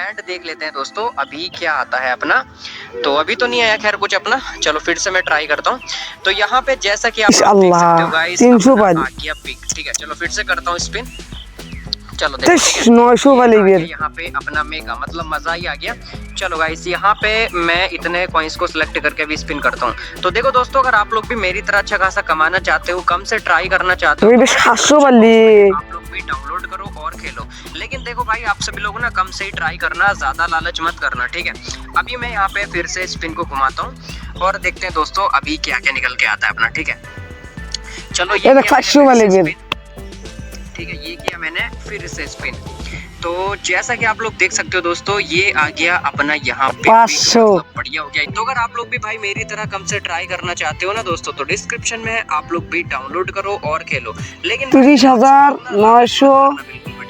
And देख लेते हैं दोस्तों अभी क्या आता है अपना। तो अभी तो नहीं आया खैर कुछ अपना। चलो फिर से मैं ट्राई करता हूँ। तो यहाँ पे जैसा कि आप तीन सौ ठीक है चलो फिर से करता हूँ स्पिन चलो नौशो वाले भी यहाँ पे अपना मेगा मतलब मज़ा ही आ गया। चलो गाइस यहाँ पे मैं इतने कॉइंस को सिलेक्ट करके भी स्पिन करता हूँ। तो देखो दोस्तों अगर आप लोग भी मेरी तरह अच्छा खासा कमाना चाहते हो कम से ट्राई करना चाहते हो तो आप लोग भी डाउनलोड करो और खेलो। लेकिन देखो भाई आप सभी लोग ना कम से ही ट्राई करना ज़्यादा लालच मत करना ठीक है? अभी मैं यहाँ पे फिर से स्पिन को घुमाता हूँ और देखते हैं दोस्तों अभी क्या क्या निकल के आता है अपना ठीक है? चलो ये, तो वाले ठीक है ये किया मैंने फिर से स्पिन तो जैसा कि आप लोग देख सकते हो दोस्तों ये आ गया अपना यहाँ पे मतलब बढ़िया हो गया। तो अगर आप लोग भी भाई मेरी तरह कम से ट्राई करना चाहते हो ना दोस्तों तो डिस्क्रिप्शन में आप लोग भी डाउनलोड करो और खेलो। लेकिन तीस हज़ार नौ सौ।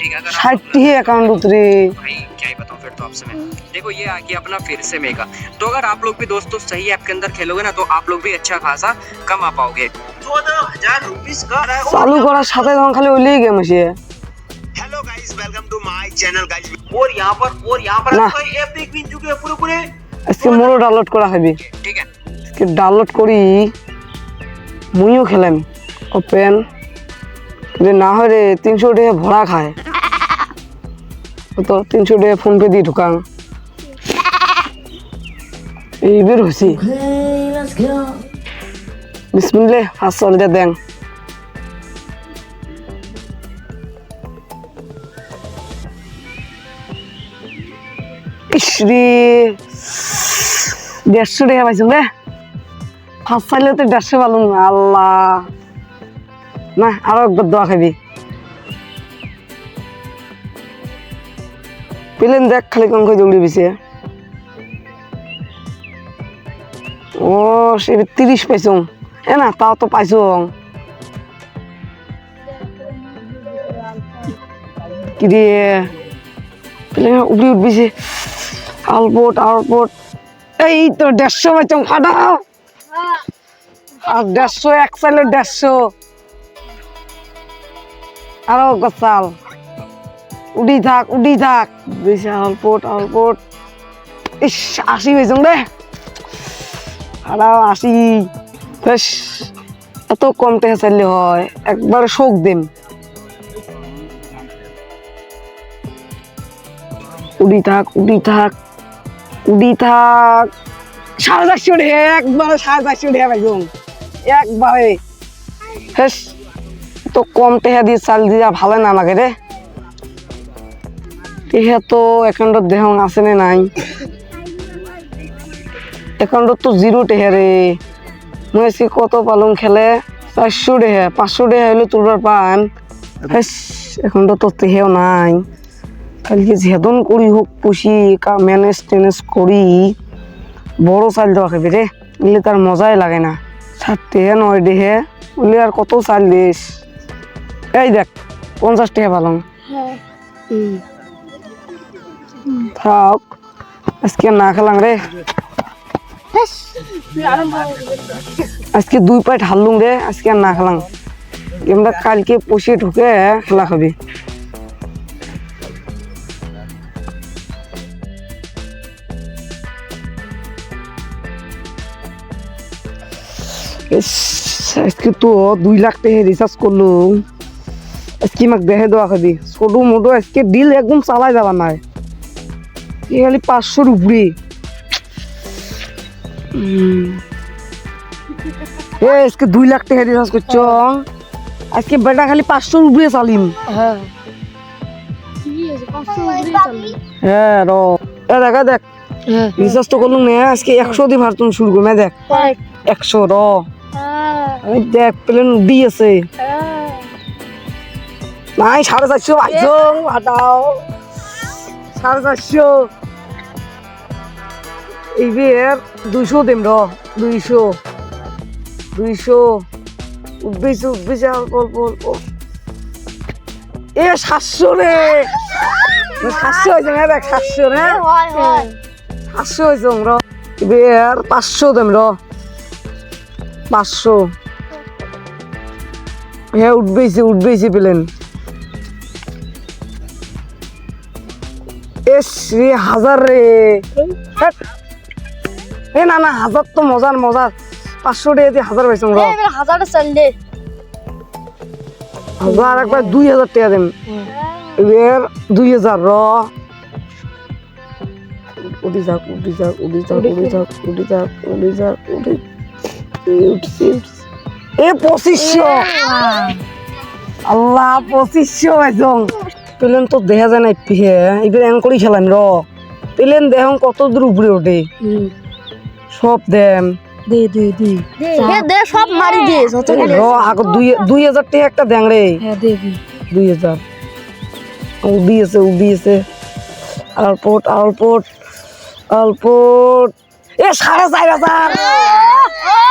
भी ठीक है अगर आप लोग ষাটটি অ্যাকাউন্ট উতরে भाई क्या ही बताऊं फिर तो आपसे मैं देखो ये आ गया अपना फिर से मेगा तो अगर आप लोग भी दोस्तों सही ऐप के अंदर खेलोगे ना तो आप लोग भी अच्छा खासा कमा पाओगे चौदह हजार रुपीज का চালু করার সাথে তখন খালি ওইলেই গেম এসে hello guys welcome to my channel guys और यहाँ पर और यहाँ पर ना। आपको ऐप देख भी चुके हैं पूरे पूरे আজকে মোরও ডাউনলোড করা হবে ठीक है আজকে ডাউনলোড করি মুইও খেলাম ওপেন যদি না হয় রে তিনশো টাকা ভরা খায় তো তিনশো টাকা ফোন পে দিয়ে ঢুকাং এই বের হয়েছি বিসমিল্লে ফার্স্ট চলতে দেন। ইসরি দেড়শো টাকা পাইছো রে। ফার্স্ট চাইলে তো দেড়শো পালুম। আল্লাহ। না, আরও একবার দোয়া খাবি পেলেন দেখ খালি কঙ্ক দৌড়ে পিছে ও, সে তিরিশ পাইছো। এ না, তাও তো পাইছো। কি দিয়ে পেলেন উপরে উঠবিছে আলপোট আলপোট এই তো দেড়শো পাইছো ফাটাও আর দেড়শো, এক চাইলে দেড়শো। আরও গছাল উডি থাক উডি থাক। দিছে আলপোট আলপোট ইস, আশি হয়েছ রে। আরাও আশি। বেশ, এত কম টাকা চাইলে হয়, একবার শোক দিম। উডি থাক উডি থাক উডি থাক। সাড়ে চারশো রে একবারে সাড়ে চারশো রে পাইছো একবারে। হেস তো কম টেহা দিয়ে চাল দিয়া ভালো না লাগে রে। টেহা তো একাউন্টত দেহ আছে নে নাই। একাউন্টত তো জিরো টেহা রে। মই আছি কত পালুং খেলে? চারশো টেহা পাঁচশো টেহা হলে তোর পান। একাউন্টত তো টেহাও নাই। কালকে যেদন করি হোক পুষি কা ম্যানেজ টেনেজ করি। বড় চাল দেওয়া খাবি রে এলে তার মজাই লাগে না। সাত টেহে নয় ডেহে বলে আর কত চাল দিস। এই দেখ পঞ্চাশ টাকা পালাম থাক আজকে না খেলাম রে আজকে দুই পাইট হারলুম রে আজকে আর না খেলাম গেমটা কালকে পশিয়ে ঢুকে খেলা খাবি ইস, আজকে তো দুই লাখ টাকা রিচার্জ করল আজকে মাক দেখে দেওয়া খাবি ছোট মোটো আজকে ডিল একদম চালাই যাবা নাই এই খালি পাঁচশোর উপরে। এ আজকে দুই লাখ টাকা রিচার্জ করছ আজকে বেটা খালি পাঁচশোর উপরে চালিম। হ্যাঁ। হ্যাঁ র। এ দেখ দেখ। হ্যাঁ। রিচার্জ তো করলুম না আজকে একশো দিয়ে ভারতুম শুরু করবে দেখ। হ্যাঁ একশো র। হ্যাঁ। আমি দেখ প্লেন হ্যাঁ। নাই সাড়ে চারশো ভাইছো হাটাও। সাড়ে চারশো। এইবার দুইশো দিম র দুইশো। দুইশো। উঠবেছে উঠবেছে অল্প অল্প অল্প এ সাতশো রে। সাতশো হয়েছে না দেখ সাতশো রে হয় হয় হয়েছে র। এবার পাঁচশো দিম র। পাঁচশো। হ্যাঁ উঠবেছে উঠবেছে প্লেন। এস রে হাজার রে। এ না না হাজার তো মজার মজার। পাঁচশো টাকা দিয়ে হাজার পাইছো র এবার চাল দে। হাজার একবার দুই হাজার টাকা দেন দুই হাজার র উঠি যাক উঠি যাক উঠি যাক উঠি যাক উঠি যাক উঠি যাক উঠি। এ উঠছে উঠছে। এ পঁচিশশো। আল্লাহ পঁচিশশো একদম প্লেন তো দেখা যায় না পিহে। এবার এম করি খেলাম র প্লেন দেহম কত দূর উপরে ওঠে সব দে দে দে। দে দে সব মারি দে যত র আগত দুই দুই হাজার টাকা একটা দেং রে। হ্যাঁ দে দে। আলপোট আলপোট আলপোট। এ সাড়ে চার হাজার।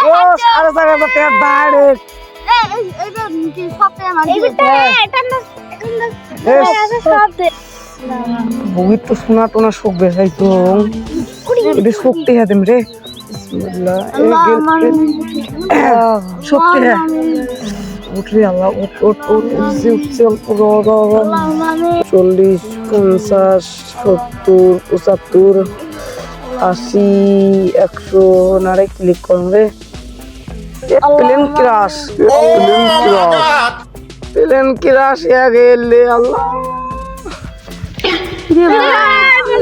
ও সাড়ে চার হাজার টাকা ডাইরেক্ট বহুত তো সোনা টোনা শোক বেসাইতো এটা শক্তি হ্যাঁ রে। হ্যাঁ। চল্লিশ পঞ্চাশ সত্তর পঁচাত্তর আশি একশো নারে ক্লিক করুন রে? Plane crash plane crash. Plane crash গেলে আল্লাহ।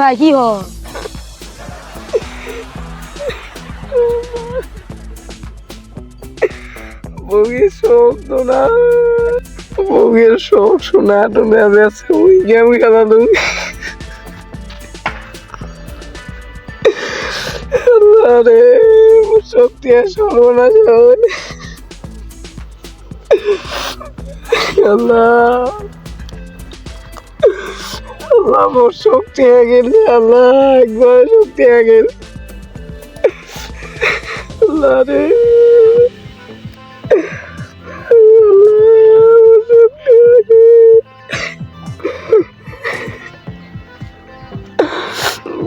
ভাই, কি হল? বউয়ের শোক তোনা বউয়ের শোক শোনা টোনা বেছে ওই গেম খেলা তুমি আরে শক্তি আল্লাহ। আল্লাহ মোর শক্তি হয়ে আল্লাহ, একবার শক্তি হয়ে গেল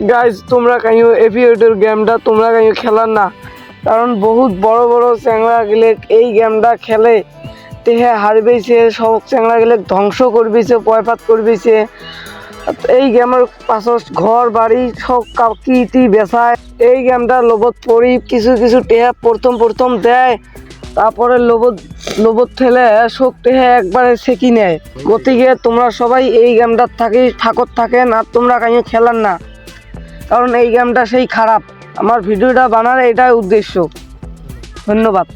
গাইজ তোমরা কাইও এপিওডের গেমটা তোমরা কাইও খেলার না। কারণ বহুত বড় বড় চ্যাংড়া গেলে এই গেমটা খেলে। তেহে হারবেছে সব চ্যাংড়া গেলে ধ্বংস করবেছে পয়পাত করবেছে এই গেমের পাছত ঘর, বাড়ি, সব কাকিটি বেচায়। এই গেমটা লোভত পড়ি, কিছু কিছু টেহা প্রথম প্রথম দেয়। তারপরে লোভত লোভত ঠেলে শোক টেহে একবারে সেকি নেয়। গতিকে তোমরা সবাই এই গেমটার থাকি, থাকত থাকেন আর তোমরা কাইও খেলার না। কারণ এই গেমটা সেই খারাপ। আমার ভিডিওটা বানার এটাই উদ্দেশ্য। ধন্যবাদ।